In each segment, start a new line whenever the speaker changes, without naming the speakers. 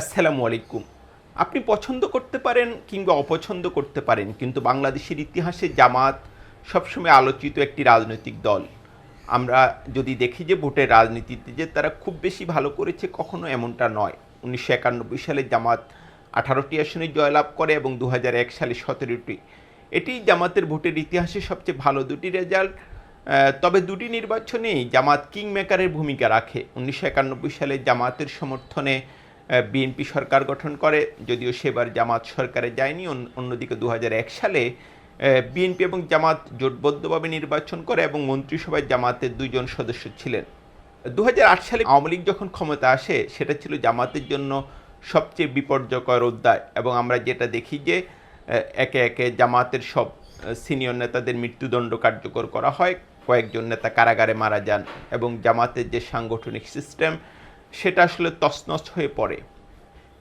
আসসালামু আলাইকুম। আপনি পছন্দ করতে পারেন কিংবা অপছন্দ করতে পারেন, কিন্তু বাংলাদেশের ইতিহাসে জামাত সবসময় আলোচিত একটি রাজনৈতিক দল। আমরা যদি দেখি যে ভোটের রাজনীতিতে যে তারা খুব বেশি ভালো করেছে, কখনো এমনটা নয়। উনিশশো একানব্বই সালে জামাত আঠারোটি আসনে জয়লাভ করে এবং দু এক সালে সতেরোটি। এটি জামাতের ভোটের ইতিহাসে সবচেয়ে ভালো দুটি রেজাল্ট। তবে দুটি নির্বাচনেই জামাত কিং মেকারের ভূমিকা রাখে। উনিশশো একানব্বই সালে জামাতের সমর্থনে বিএনপি সরকার গঠন করে, যদিও সেবার জামাত সরকারে যায়নি। অন্যদিকে দু সালে বিএনপি এবং জামাত জোটবদ্ধভাবে নির্বাচন করে এবং মন্ত্রিসভায় জামাতের দুইজন সদস্য ছিলেন। দু হাজার আট সালে আওয়ামী লীগ যখন ক্ষমতা আসে, সেটা ছিল জামাতের জন্য সবচেয়ে বিপর্যয়কর অধ্যায়। এবং আমরা যেটা দেখি যে একে একে জামাতের সব সিনিয়র নেতাদের মৃত্যুদণ্ড কার্যকর করা হয়। কয়েকজন নেতা কারাগারে মারা যান এবং জামাতের যে সাংগঠনিক সিস্টেম সেটা আসলে তছনছ হয়ে পড়ে।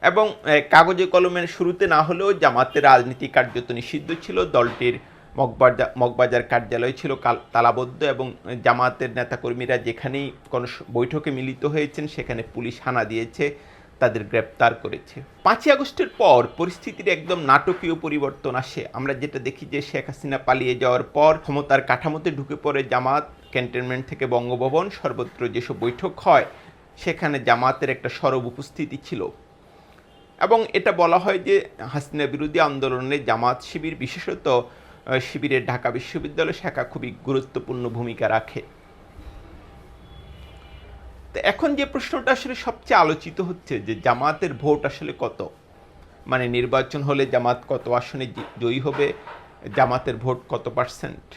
এবং কাগজে কলমের শুরুতে না হলেও জামাতের রাজনীতি কার্যত নিষিদ্ধ ছিল। দলটির মগবাজার মগবাজার কার্যালয় ছিল তালাবদ্ধ এবং জামাতের নেতাকর্মীরা যেখানেই কোনো বৈঠকে মিলিত হয়েছেন, সেখানে পুলিশ হানা দিয়েছে, তাদের গ্রেপ্তার করেছে। পাঁচই আগস্টের পর পরিস্থিতির একদম নাটকীয় পরিবর্তন আসে। আমরা যেটা দেখি যে শেখ হাসিনা পালিয়ে যাওয়ার পর ক্ষমতার কাঠামোতে ঢুকে পড়ে জামাত, ক্যান্টনমেন্ট থেকে বঙ্গভবন, সর্বত্র যেসব বৈঠক হয় সেখানে জামাতের একটা সরব উপস্থিতি ছিল। এবং এটা বলা হয় যে হাসিনা বিরোধী আন্দোলনে জামাত শিবির বিশেষত আহ, শিবিরের ঢাকা বিশ্ববিদ্যালয় শাখা খুবই গুরুত্বপূর্ণ ভূমিকা রাখে। তো এখন যে প্রশ্নটা আসলে সবচেয়ে আলোচিত হচ্ছে যে জামাতের ভোট আসলে কত? মানে নির্বাচন হলে জামাত কত আসনে জয়ী হবে? জামাতের ভোট কত পার্সেন্ট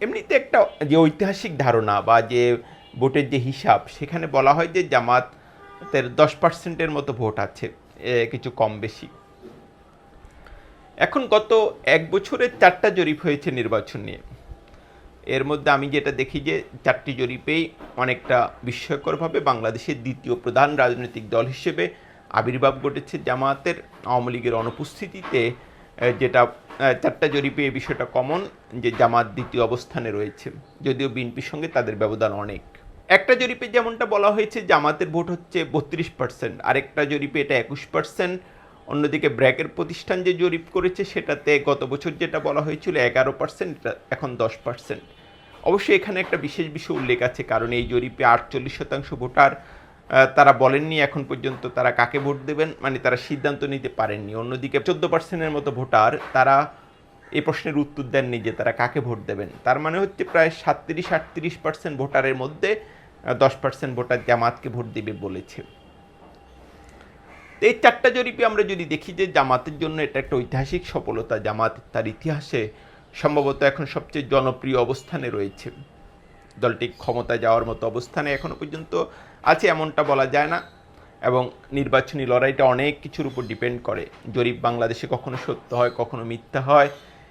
এমনিতে একটা যে ঐতিহাসিক ধারণা বা যে ভোটের যে হিসাব, সেখানে বলা হয় যে জামাতের দশ পার্সেন্টের মতো ভোট আছে কিছু কম বেশি। এখন গত এক বছরে চারটা জরিপ হয়েছে নির্বাচন নিয়ে। এর মধ্যে আমি যেটা দেখি যে চারটি জরিপেই অনেকটা বিস্ময়করভাবে বাংলাদেশের দ্বিতীয় প্রধান রাজনৈতিক দল হিসেবে আবির্ভাব ঘটেছে জামাতের। আওয়ামী লীগের অনুপস্থিতিতে যেটা চারটা জরিপে এই বিষয়টা কমন যে জামাত দ্বিতীয় অবস্থানে রয়েছে। যদিও বিএনপির সঙ্গে তাদের ব্যবধান অনেক। একটা জরিপে যেমনটা বলা হয়েছে, জামাতের ভোট হচ্ছে বত্রিশ পার্সেন্ট আরেকটা জরিপে এটা একুশ পার্সেন্ট অন্যদিকে ব্র্যাকের প্রতিষ্ঠান যে জরিপ করেছে, সেটাতে গত বছর যেটা বলা হয়েছিল এগারো পার্সেন্ট এখন দশ পার্সেন্ট অবশ্যই এখানে একটা বিশেষ বিষয় উল্লেখ আছে, কারণ এই জরিপে আটচল্লিশ শতাংশ ভোটার তারা বলেননি এখন পর্যন্ত তারা কাকে ভোট দেবেন মানে তারা সিদ্ধান্ত নিতে পারেননি। অন্যদিকে চোদ্দ পার্সেন্টের মতো ভোটার, তারা এই প্রশ্নের উত্তর দেননি যে তারা কাকে ভোট দেবেন। তার মানে হচ্ছে প্রায় সাতত্রিশ আটত্রিশ পার্সেন্ট ভোটারের মধ্যে দশ পার্সেন্ট ভোটার জামাতকে ভোট দেবে বলেছে। এই চারটা জরিপে আমরা যদি দেখি যে জামাতের জন্য এটা একটা ঐতিহাসিক সফলতা, জামাত তার ইতিহাসে সম্ভবত এখন সবচেয়ে জনপ্রিয় অবস্থানে রয়েছে। দলটি ক্ষমতা যাওয়ার মতো অবস্থানে এখনও পর্যন্ত আছে, এমনটা বলা যায় না। এবং নির্বাচনী লড়াইটা অনেক কিছুর উপর ডিপেন্ড করে। জরিপ বাংলাদেশে কখনো সত্য হয়, কখনো মিথ্যা হয়।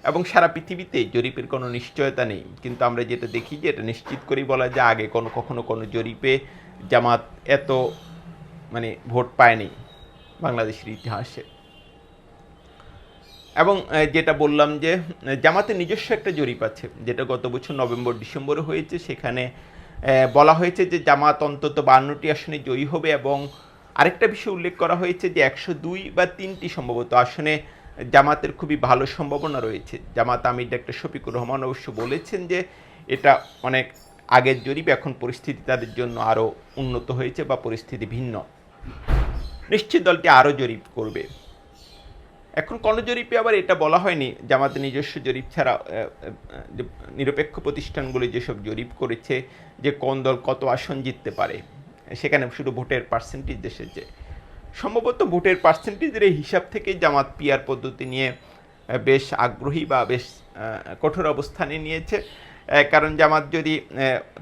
এবং সারা পৃথিবীতে জরিপের কোনো নিশ্চয়তা নেই। কিন্তু আমরা যেটা দেখি যে এটা নিশ্চিত করেই বলা যায়, আগে কোনো, কখনো কোনো জরিপে জামাত এত মানে ভোট পায়নি বাংলাদেশের ইতিহাসে। এবং যেটা বললাম যে জামাতের নিজস্ব একটা জরিপ আছে, যেটা গত বছর নভেম্বর, ডিসেম্বরে হয়েছে। সেখানে বলা হয়েছে যে জামাত অন্তত বান্নটি আসনে জয়ী হবে এবং আরেকটা বিষয় উল্লেখ করা হয়েছে যে একশো দুই বা তিনটি সম্ভবত আসনে জামাতের খুবই ভালো সম্ভাবনা রয়েছে। জামাত আমির ডাক্তার শফিকুর রহমান অবশ্য বলেছেন যে এটা অনেক আগের জরিপ, এখন পরিস্থিতি তাদের জন্য আরও উন্নত হয়েছে বা পরিস্থিতি ভিন্ন। নিশ্চিত দলটি আরও জরিপ করবে। এখন কোনো জরিপে আবার এটা বলা হয়নি, জামাতের নিজস্ব জরিপ ছাড়া নিরপেক্ষ প্রতিষ্ঠানগুলি যেসব জরিপ করেছে, যে কোন দল কত আসন জিততে পারে, সেখানে শুধু ভোটের পার্সেন্টেজ এসেছে। সম্ভবত ভোটের পার্সেন্টেজের হিসাব থেকে জামাত পিয়ার পদ্ধতি নিয়ে বেশ আগ্রহী বা বেশ কঠোর অবস্থানে নিয়েছে। কারণ জামাত যদি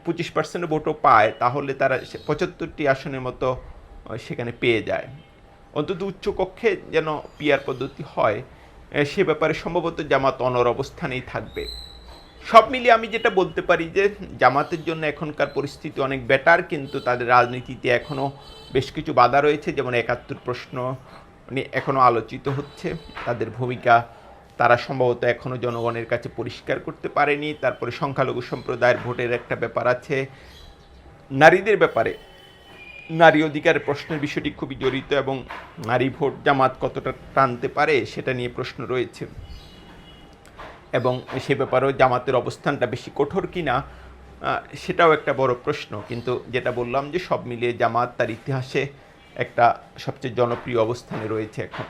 পঁচিশ পার্সেন্ট ভোটও পায়, তাহলে তারা পঁচাত্তরটি আসনের মতো সেখানে পেয়ে যায়। অন্তত উচ্চ কক্ষে যেন পিয়ার পদ্ধতি হয় সে ব্যাপারে সম্ভবত জামাত অনর অবস্থানেই থাকবে। সব মিলিয়ে আমি যেটা বলতে পারি যে জামাতের জন্য এখনকার পরিস্থিতি অনেক বেটার কিন্তু তাদের রাজনীতিতে এখনও বেশ কিছু বাধা রয়েছে। যেমন একাত্তর প্রশ্ন নিয়ে এখনও আলোচিত হচ্ছে। তাদের ভূমিকা তারা সম্ভবত এখনও জনগণের কাছে পরিষ্কার করতে পারেনি। তারপরে সংখ্যালঘু সম্প্রদায়ের ভোটের একটা ব্যাপার আছে। নারীদের ব্যাপারে নারী অধিকার প্রশ্নের বিষয়টি খুবই জড়িত এবং নারী ভোট জামাত কতটা টানতে পারে সেটা নিয়ে প্রশ্ন রয়েছে। এবং সে ব্যাপারেও জামাতের অবস্থানটা বেশি কঠোর কি না সেটাও একটা বড় প্রশ্ন। কিন্তু যেটা বললাম যে সব মিলিয়ে জামাত তার ইতিহাসে একটা সবচেয়ে জনপ্রিয় অবস্থানে রয়েছে এখন।